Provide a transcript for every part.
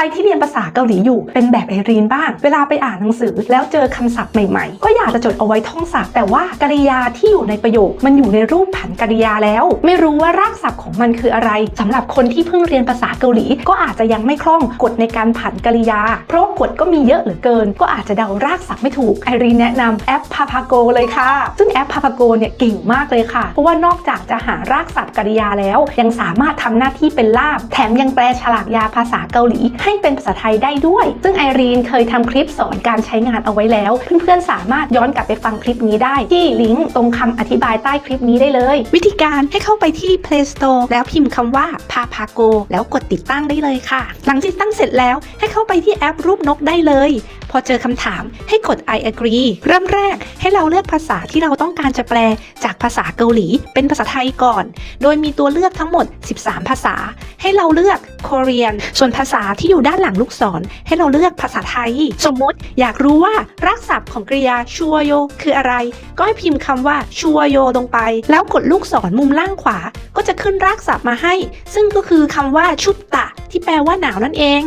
รที่เรียนภาษาเกาหลีอยู่ เป็นแบบไอรีนบ้าง เวลาไปอ่านหนังสือ แล้วเจอคำศัพท์ใหม่ๆ ก็อยากจะจดเอาไว้ท่องศัพท์แต่ว่ากริยาที่อยู่ในประโยค มันอยู่ในรูปผันกริยาแล้ว ไม่รู้ว่ารากศัพท์ของมันคืออะไรสำหรับคนที่เพิ่งเรียนภาษาเกาหลี ก็อาจจะยังไม่คล่องกฎในการผันกริยา เพราะกฎก็มีเยอะเหลือเกิน ก็อาจจะเดารากศัพท์ไม่ถูกไอรีนแนะนำแอปพาพาโกเลยค่ะ ซึ่งแอปพาพาโกเนี่ยเก่งมากเลยค่ะ เพราะว่านอกจากจะหารากศัพท์กริยาแล้ว ยังสามารถทำหน้าที่เป็นล่าม แถมยังแปลฉลากยาภาษาเกาหลีให้เป็นภาษาไทยได้ด้วย ซึ่งไอรีนเคยทำคลิปสอนการใช้งานเอาไว้แล้ว เพื่อนๆสามารถย้อนกลับไปฟังคลิปนี้ได้ที่ลิงก์ตรงคำอธิบายใต้คลิปนี้ได้เลย วิธีการให้เข้าไปที่ Play Store แล้วพิมพ์คำว่าพาพาโกแล้วกดติดตั้งได้เลยค่ะ หลังติดตั้งเสร็จแล้วให้เข้าไปที่แอปรูปนกได้เลย พอเจอคำถามให้กด I agree เริ่มแรกให้เราเลือกภาษาที่เราต้องการจะแปลจากภาษาเกาหลี เป็นภาษาไทยก่อน โดยมีตัวเลือกทั้งหมด 13 ภาษา ให้เราเลือก Korean ส่วนภาษาที่อยู่ด้านหลังลูกศร ให้เราเลือกภาษาไทย สมมติอยากรู้ว่ารากศัพท์ของกริยาชัวโยคืออะไร ก็ให้พิมพ์คำว่าชัวโยลงไป แล้วกดลูกศรมุมล่างขวา ก็จะขึ้นรากศัพท์มาให้ ซึ่งก็คือคำว่าชุดตะ ที่แปลว่าหนาวนั่นเอง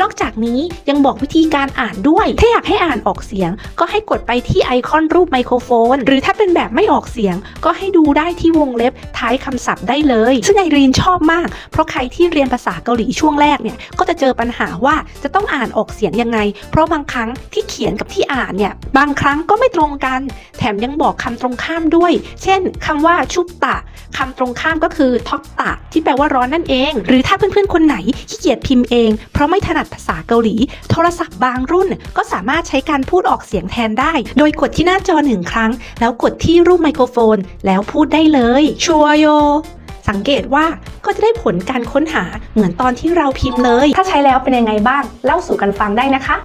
นอกจากนี้ยังบอกวิธีการอ่านด้วย ถ้าอยากให้อ่านออกเสียง ก็ให้กดไปที่ไอคอนรูปไมโครโฟน หรือถ้าเป็นแบบไม่ออกเสียง ก็ให้ดูได้ที่วงเล็บท้ายคำศัพท์ได้เลย ซึ่งไอรีนชอบมาก เพราะใครที่เรียนภาษาเกาหลีช่วงแรกเนี่ยก็จะเจอปัญหาว่าจะต้องอ่านออกเสียงยังไง เพราะบางครั้งที่เขียนกับที่อ่านเนี่ยบางครั้งก็ไม่ตรงกัน แถมยังบอกคำตรงข้ามด้วย เช่นคำว่าชุบตะคำตรงข้ามก็คือท็อปตะที่แปลว่าร้อนนั่นเอง หรือถ้าเพื่อนๆคนไหนขี้เกียจพิมพ์เอง เพราะไม่ถนัดภาษาเกาหลี โทรศัพท์บางรุ่นก็สามารถใช้การพูดออกเสียงแทนได้ โดยกดที่หน้าจอหนึ่งครั้ง แล้วกดที่รูปไมโครโฟน แล้วพูดได้เลยชัวโยสังเกตว่าก็จะได้ผลการค้นหาเหมือนตอนที่เราพิมพ์เลย ถ้าใช้แล้วเป็นยังไงบ้าง เล่าสู่กันฟังได้นะคะ